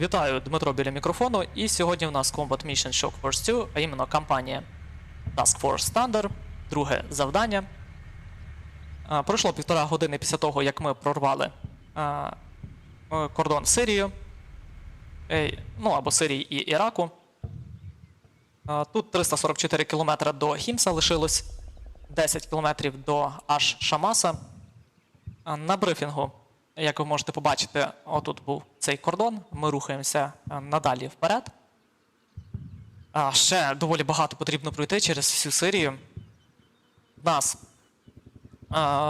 Вітаю, Дмитро біля мікрофону. І сьогодні в нас Combat Mission Shock Force 2, а іменно кампанія Task Force Thunder, друге завдання. Пройшло півтора години після того, як ми прорвали е, кордон з Сирією, е, ну або Сирії і Іраку. Тут 344 кілометри до Хімса лишилось, 10 кілометрів до аж Шамаса. На брифінгу, як ви можете побачити, отут був цей кордон. Ми рухаємося надалі вперед. Ще доволі багато потрібно пройти через всю Сирію. В нас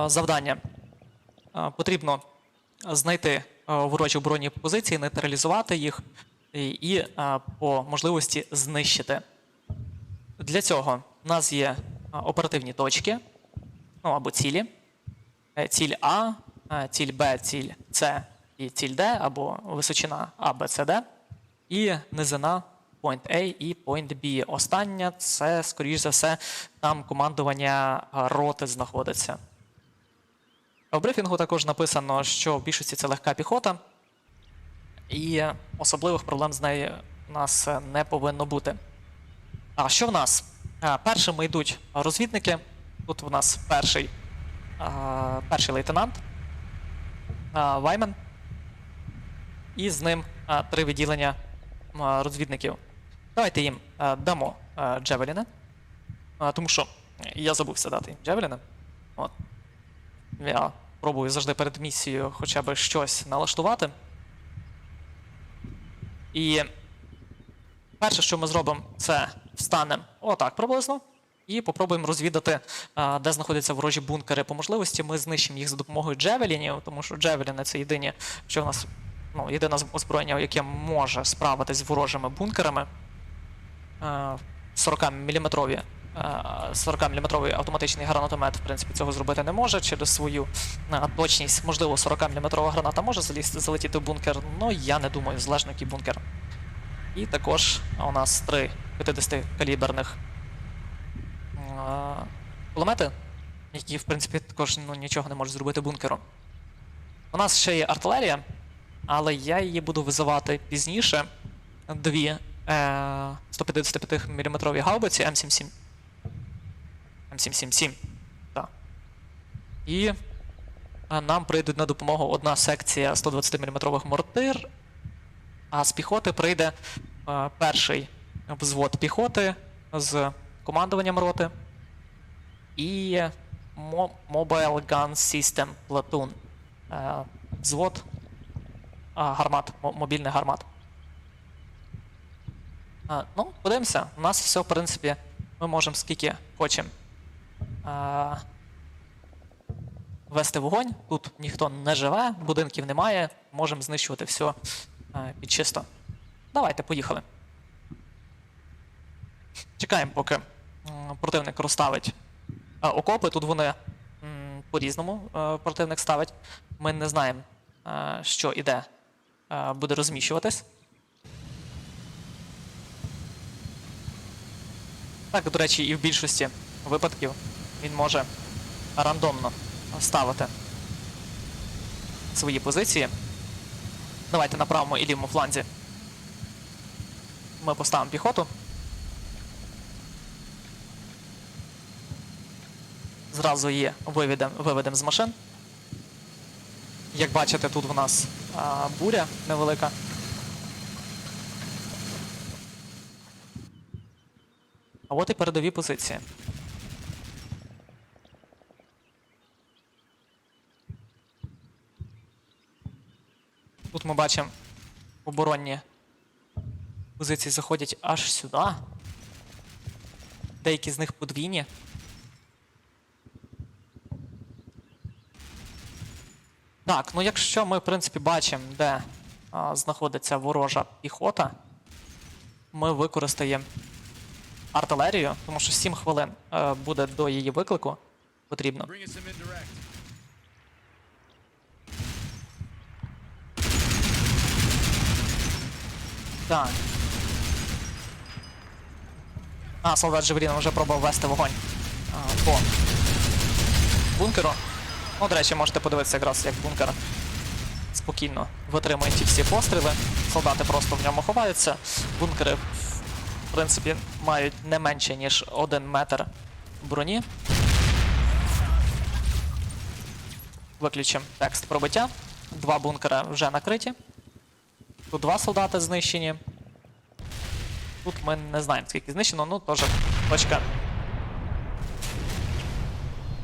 завдання потрібно знайти ворожі оборонні позиції, нейтралізувати їх і, по можливості знищити. Для цього в нас є оперативні точки, ну або цілі. Е, Ціль А, е, ціль Б, ціль С і ціль Д, або височина А, Б, С, Д, і низина point A і point B. Остання це, скоріш за все, там командування роти знаходиться. В брифінгу також написано, що в більшості це легка піхота, і особливих проблем з нею у нас не повинно бути. А що в нас? Першими йдуть розвідники. Тут у нас перший, перший лейтенант а. І з ним три відділення розвідників. Давайте їм дамо а, Джевеліна. Тому що я забувся дати їм Джевеліна. От. Я пробую завжди перед місією хоча б щось налаштувати. І перше, що ми зробимо, це встанемо отак приблизно. І попробуємо розвідати, де знаходяться ворожі бункери. По можливості ми знищимо їх за допомогою джевелінів, тому що джевеліни це єдині, що в нас ну, єдине озброєння, яке може справитись з ворожими бункерами. 40 мм 40 мм автоматичний гранатомет, в принципі, цього зробити не може через свою точність. Можливо, 40 мм граната може залізти, залетіти в бункер, але я не думаю, залежно який бункер. І також у нас три 50-каліберних а, кулемети, які, в принципі, також ну, нічого не можуть зробити бункером. У нас ще є артилерія, але я її буду визивати пізніше. Дві е, 155 мм гаубиці М77. М777. Так. І е, нам прийдуть на допомогу одна секція 120 мм мортир, а з піхоти прийде е, перший взвод піхоти з командуванням роти і Mobile Gun System Platoon. Е, Взвод гармат, мо- мобільний гармат. Ну, подивимося. У нас все, в принципі, ми можемо скільки хочемо вести вогонь. Тут ніхто не живе, будинків немає, можемо знищувати все під чисто. Давайте, поїхали. Чекаємо, поки противник розставить окопи. Тут вони по-різному е, противник ставить. Ми не знаємо, е, що і де е, буде розміщуватись. Так, до речі, і в більшості випадків він може рандомно ставити свої позиції. Давайте на правому і лівому фланзі ми поставимо піхоту. Зразу її виведемо виведем з машин. Як бачите, тут в нас а, буря невелика. А от і передові позиції. Тут ми бачимо оборонні позиції заходять аж сюди. Деякі з них подвійні. Так, ну якщо ми, в принципі, бачимо, де а, знаходиться ворожа піхота, ми використаємо артилерію, тому що 7 хвилин е, буде до її виклику потрібно. Так. А, солдат Джевеліна вже пробував вести вогонь а, по бункеру. Ну, до речі, можете подивитися якраз, як бункер спокійно витримує ті всі постріли. солдати просто в ньому ховаються. Бункери, в принципі, мають не менше, ніж один метр броні. Виключимо текст пробиття. Два бункера вже накриті. Тут два солдати знищені. Тут ми не знаємо, скільки знищено, ну теж точка.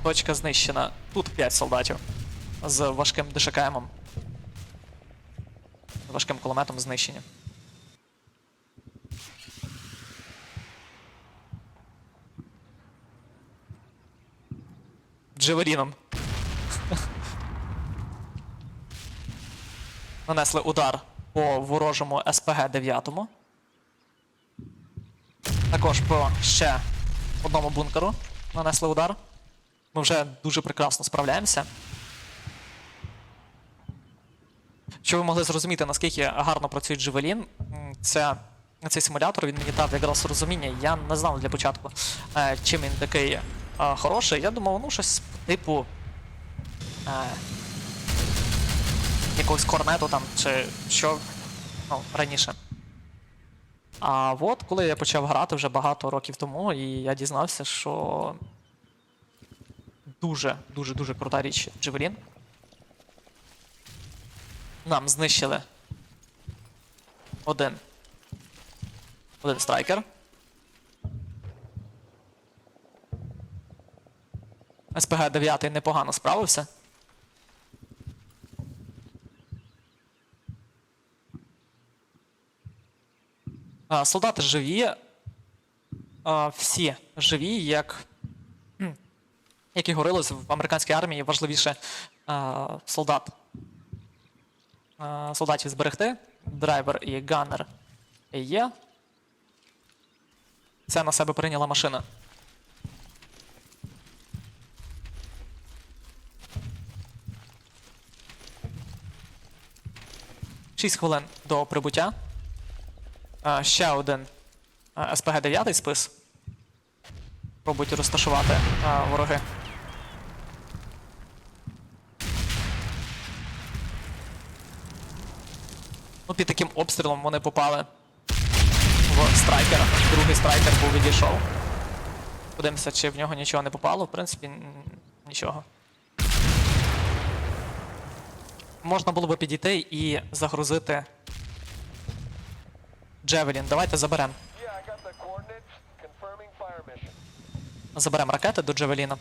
Точка знищена. Тут 5 солдатів з важким ДШКМом. З важким кулеметом знищені. Джевеліном. Нанесли удар по ворожому СПГ 9. Також по ще одному бункеру нанесли удар. Ми вже дуже прекрасно справляємося. Щоб ви могли зрозуміти, наскільки гарно працює Джевелін, це, цей симулятор він мені дав якраз розуміння. Я не знав для початку, е, чим він такий е, хороший. Я думав, ну щось типу е, якогось корнету там чи що ну, раніше. А от коли я почав грати вже багато років тому, і я дізнався, що дуже, дуже, дуже крута річ Джевелін. Нам знищили один. Один страйкер. СПГ 9 непогано справився. А, солдати живі. А, всі живі, як. Кхм, Як і в американській армії важливіше а, солдат. А, солдатів зберегти. Драйвер і ганнер є. Це на себе прийняла машина. Шість хвилин до прибуття. А, ще один СПГ 9 спис. Пробують розташувати а, вороги. Ну, під таким обстрілом вони попали в страйкера. Другий страйкер був відійшов. Подивимося, чи в нього нічого не попало. В принципі, нічого. Можна було би підійти і загрузити Джевелін. Давайте заберемо. Заберемо ракети до Джевеліна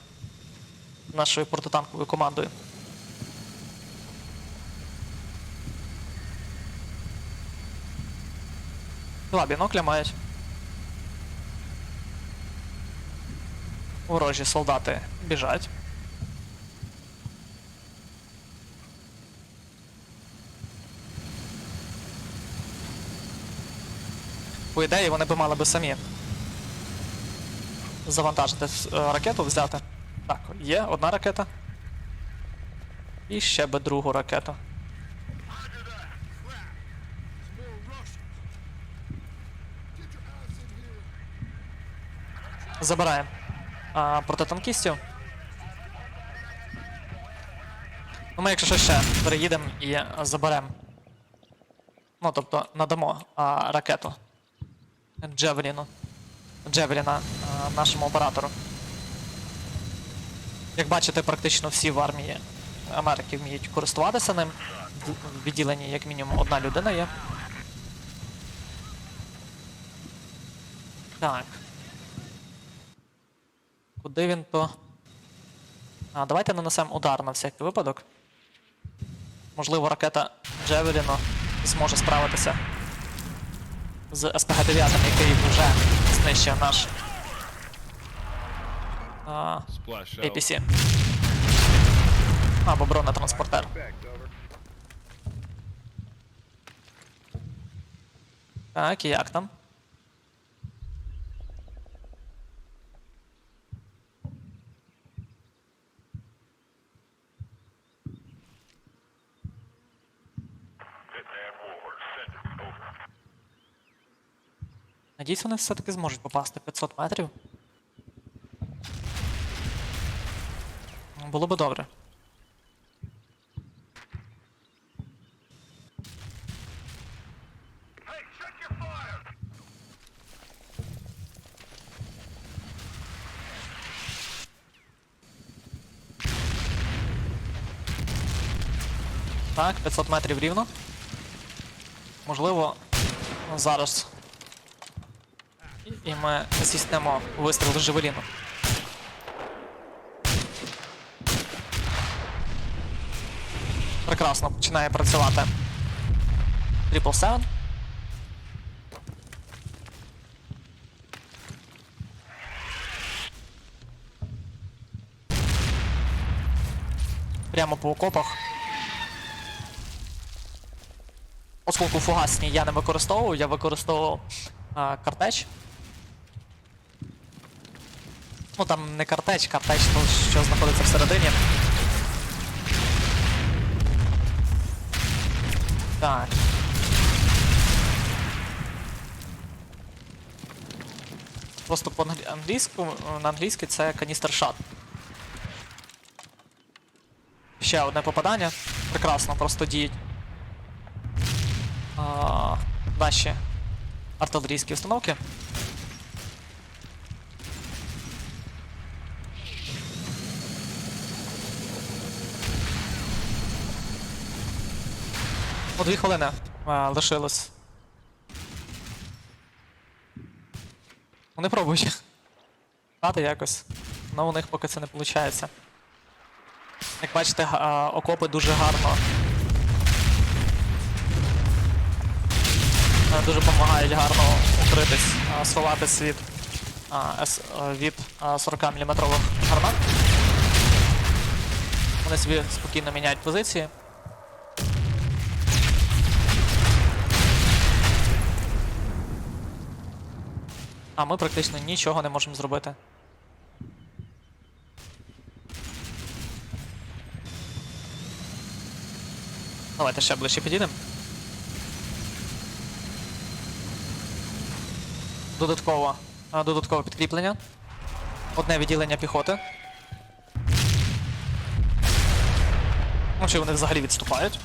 нашою протитанковою командою. Два бінокля мають. Ворожі солдати біжать. По ідеї, вони би мали би самі завантажити е, ракету, взяти. Так, є одна ракета. І ще би другу ракету. Забираємо а, протитанкістів. Ну, ми, якщо що, ще переїдемо і заберемо. Ну, тобто надамо а, ракету Джевеліну. Джевеліна а, нашому оператору. Як бачите, практично всі в армії Америки вміють користуватися ним. В відділенні, як мінімум, одна людина є. Так. Куди він то? А, давайте нанесемо удар на всякий випадок. Можливо, ракета Джевеліно зможе справитися з СПГ-9, який вже знищив наш а. APC. Або бронетранспортер. Так, і як там? Надіюсь, вони все-таки зможуть попасти 500 метрів. Було би добре. Так, 500 метрів рівно. Можливо, зараз і- ми здійснимо вистріл з Джевеліну. Прекрасно починає працювати. Triple Seven. Прямо по окопах. Оскільки фугасні я не використовував, я використовував а, картеч. Ну там не картеч, картеч, то що знаходиться всередині. Так. Просто по англійську, на англійській це каністер шат. Ще одне попадання. Прекрасно, просто діють. А, наші артилерійські установки. По дві хвилини а, лишилось. Вони пробують. Грати якось. але у них поки це не виходить. Як бачите, окопи дуже гарно. Дуже допомагають гарно укритись, сховатись від, від 40 мм гармат. Вони собі спокійно міняють позиції. А ми практично нічого не можемо зробити. Давайте ще ближче підійдемо. Додатково, додаткове підкріплення. Одне відділення піхоти. Ну, чи вони взагалі відступають?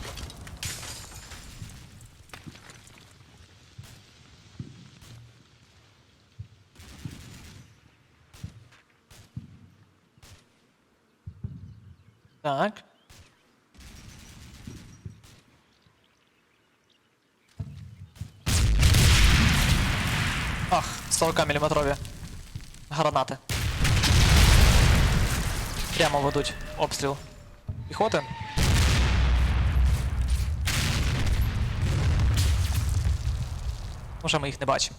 Так. Ах, 40 мм гранати. Прямо ведуть обстріл піхоти. Може ми їх не бачимо.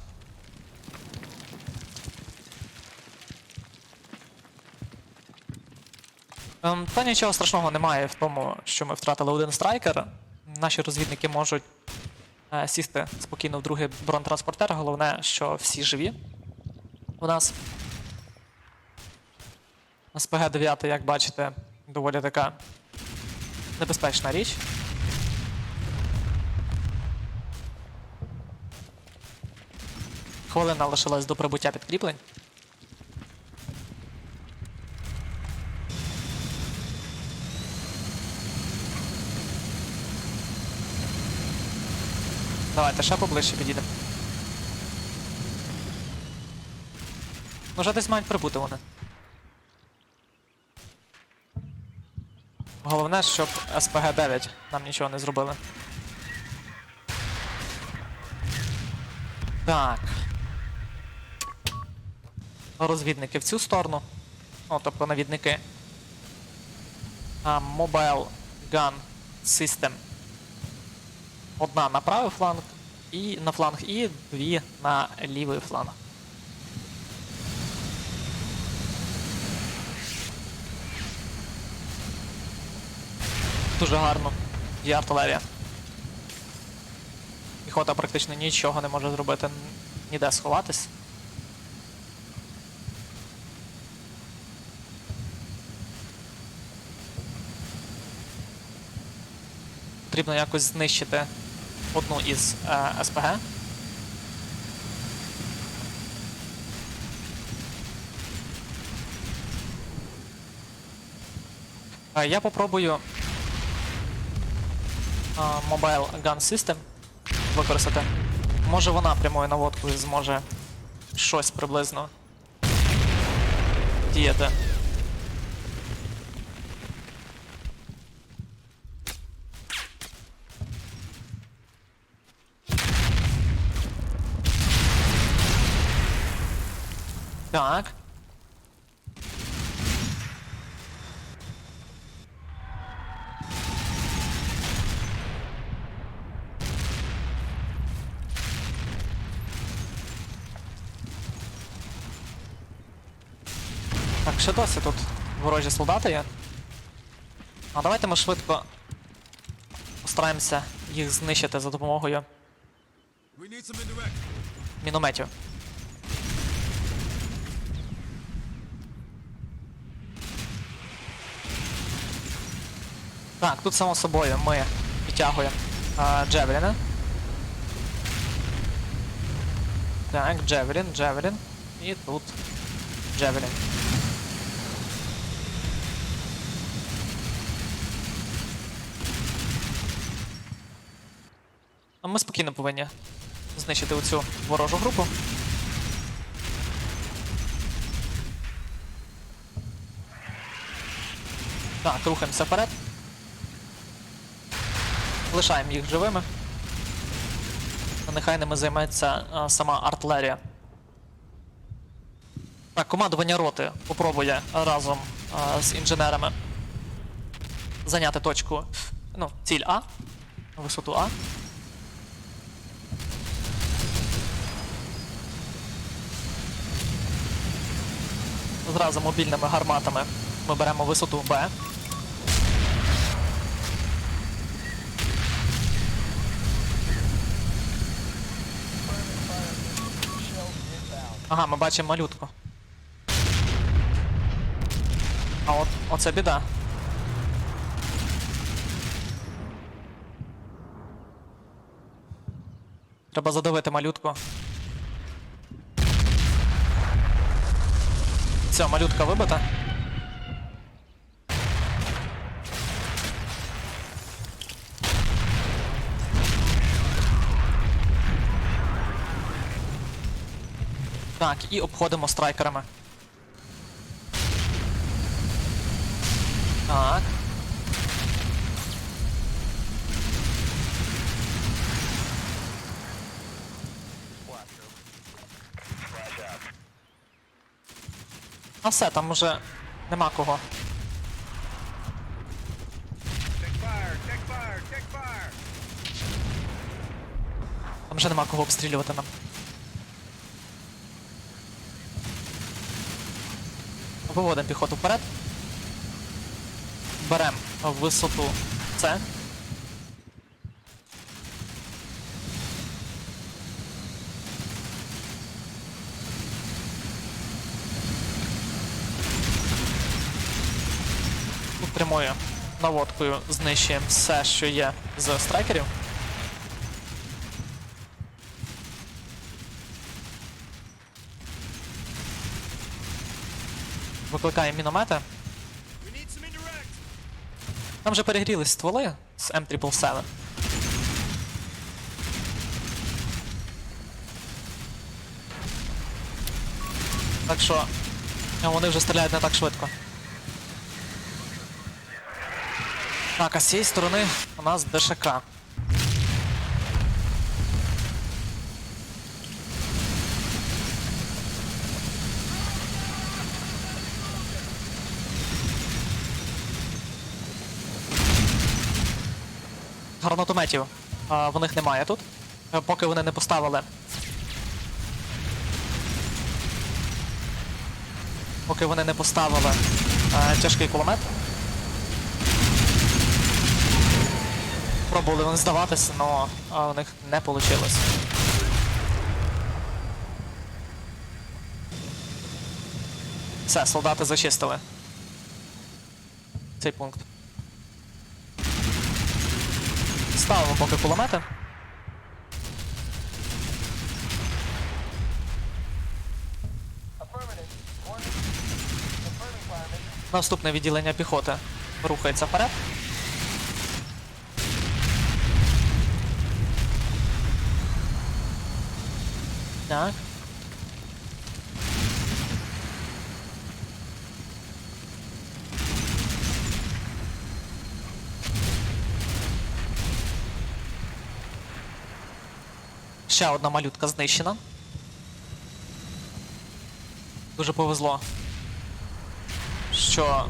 Та нічого страшного немає в тому, що ми втратили один страйкер. Наші розвідники можуть е, сісти спокійно в другий бронетранспортер. Головне, що всі живі у нас. СПГ 9, як бачите, доволі така небезпечна річ. Хвилина лишилась до прибуття підкріплень. Давайте ще поближче підійдемо. Вже десь мають прибути вони. Головне, щоб СПГ-9 нам нічого не зробили. Так. Розвідники в цю сторону. Ну, тобто навідники. А, Mobile Gun System. Одна на правий фланг і на фланг, і дві на лівий фланг. Дуже гарно. Є артилерія. Піхота практично нічого не може зробити, ніде сховатись. Потрібно якось знищити одну із е, СПГ. Е, Я попробую е, Mobile Gun System використати. Може вона прямою наводкою зможе щось приблизно діяти. Так. Так, ще досі тут ворожі солдати є. А давайте ми швидко постараємося їх знищити за допомогою мінометів. Так, тут само собою ми підтягуємо Джевеліна. Так, Джевелін, Джевелін. І тут Джевелін. А ми спокійно повинні знищити оцю ворожу групу. Так, рухаємося вперед. Лишаємо їх живими. Нехай ними займеться а, сама артилерія. Так, командування роти попробує разом а, з інженерами зайняти точку. Ну, ціль А. Висоту А. Зразу мобільними гарматами ми беремо висоту Б. Ага, ми бачимо малютку. А от оце біда. Треба задавити малютку. Все, малютка вибита. Так, і обходимо страйкерами. Так. А все, там уже нема кого. Там вже нема кого обстрілювати нам. Виводимо піхоту вперед. Беремо висоту С. Прямою наводкою знищуємо все, що є з страйкерів. Викликаємо міномети. Там вже перегрілись стволи з M777. Так що е, вони вже стріляють не так швидко. Так, а з цієї сторони у нас ДШК. Гранатометів а, в них немає тут. Е, Поки вони не поставили. Поки вони не поставили е, тяжкий кулемет. Пробували вони здаватися, але у них не вийшло. Все, солдати зачистили. Цей пункт. Ставимо поки кулемети. Affirmative. Coordinates. Confirming fire mission. Наступне відділення піхоти рухається вперед. Так. Ще одна малютка знищена. Дуже повезло, що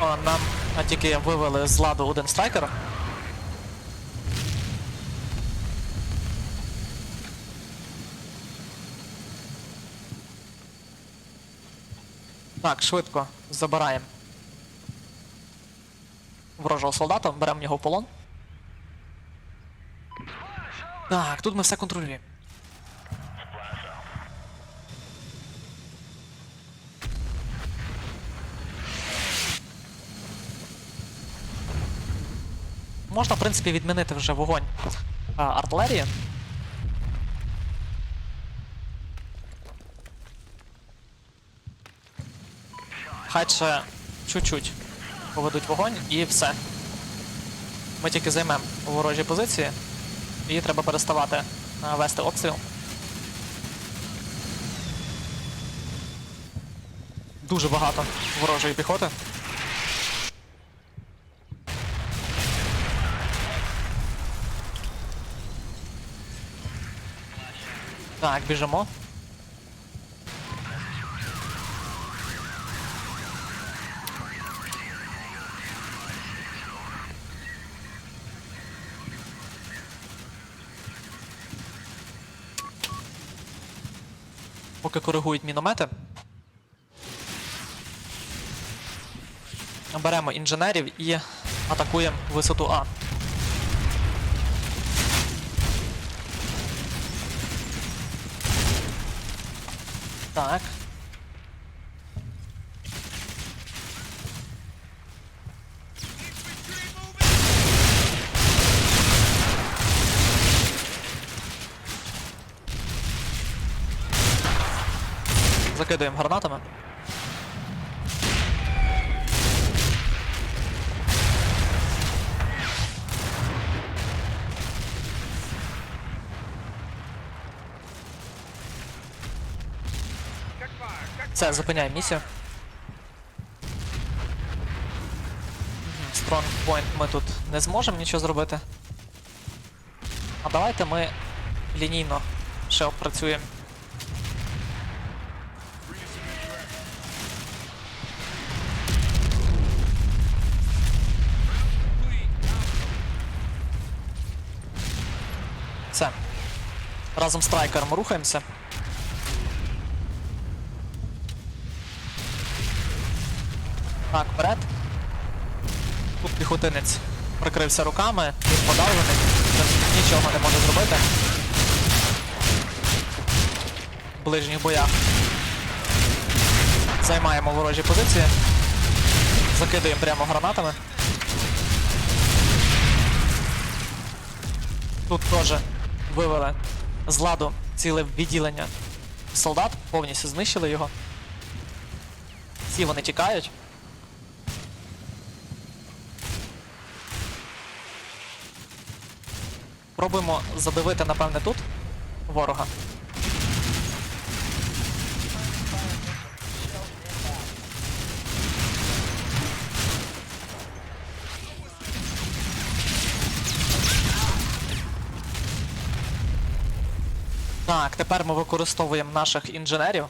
о, нам тільки вивели з ладу один страйкер. Так, швидко забираємо ворожого солдата, беремо його в полон. Так, тут ми все контролюємо. Можна, в принципі, відмінити вже вогонь артилерії. Хай ще чуть-чуть поведуть вогонь і все. Ми тільки займемо ворожі позиції. І треба переставати вести обстріл. Дуже багато ворожої піхоти. Так, біжимо. Поки коригують міномети. Беремо інженерів і атакуємо висоту А. Так. Закидуємо гранатами. Fire. Зупиняємо місію. Стронг Point ми тут не зможемо нічого зробити. А давайте ми лінійно ще опрацюємо. Все. Разом з страйкером рухаємося. Так, вперед. Тут піхотинець прикрився руками, він подавлений, нічого не може зробити. В ближніх боях. Займаємо ворожі позиції. Закидуємо прямо гранатами. Тут теж вивели з ладу ціле відділення солдат, повністю знищили його. Всі вони тікають. Пробуємо задивити, напевне, тут ворога. Так, тепер ми використовуємо наших інженерів.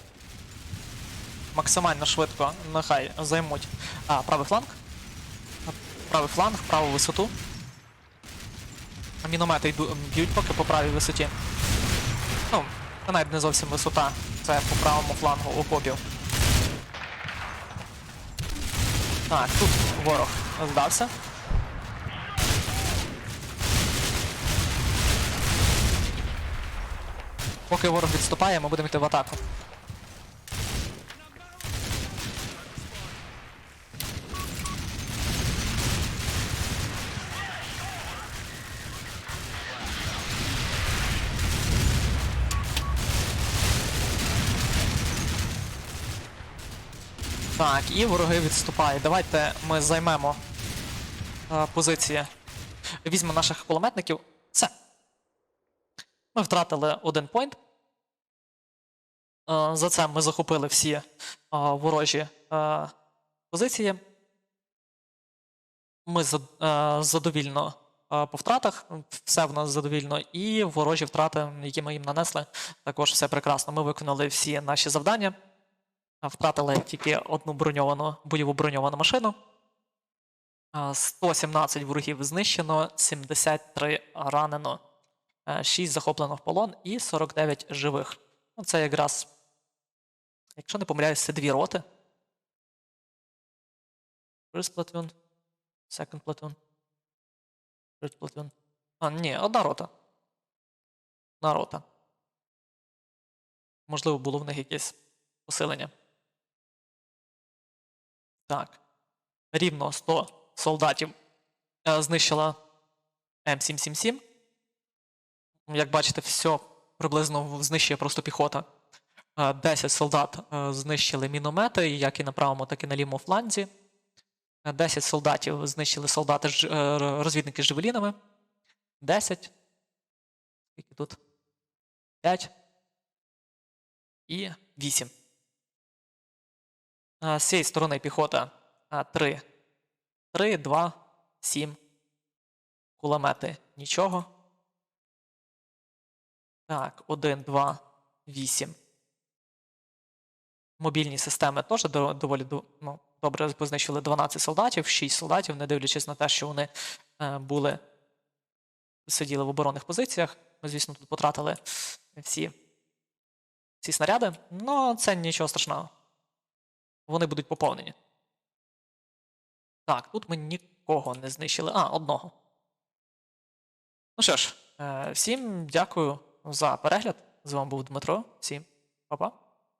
Максимально швидко нехай займуть а, правий фланг. Правий фланг, праву висоту. Міномети йду, б'ють поки по правій висоті. Ну, це навіть не зовсім висота. Це по правому флангу окопів. Так, тут ворог здався. Поки ворог відступає, ми будемо йти в атаку. Так, і вороги відступають. Давайте ми займемо е, позиції. Візьмемо наших кулеметників. Ми втратили один поінт. Е, за це ми захопили всі е, ворожі е, позиції. Ми задовільно по втратах, все в нас задовільно, і ворожі втрати, які ми їм нанесли, також все прекрасно. Ми виконали всі наші завдання. Втратили тільки одну броньовану бойову броньовану машину. А, 117 ворогів знищено, 73 ранено, 6 захоплено в полон і 49 живих. Ну, це якраз, якщо не помиляюсь, це дві роти. First platoon, second platoon, third platoon. А, ні, одна рота. Одна рота. Можливо, було в них якесь посилення. Так. Рівно 100 солдатів е, знищила М777. Як бачите, все приблизно знищує просто піхота. Е, 10 солдат е, знищили міномети, як і на правому, так і на лівому фланзі. Е, 10 солдатів знищили солдати е, розвідники з джевелінами. 10. Скільки тут? 5. І 8. Е, З цієї сторони піхота 3. 3, 2, 7. Кулемети нічого. Так, 1, 2, 8. Мобільні системи теж доволі до- ну, добре познищили 12 солдатів, 6 солдатів, не дивлячись на те, що вони е, були сиділи в оборонних позиціях. Ми, звісно, тут потратили всі, всі снаряди, але це нічого страшного. Вони будуть поповнені. Так, тут ми нікого не знищили. А, одного. Ну що ж, е, всім дякую за перегляд. З вами був Дмитро. Всім па-па.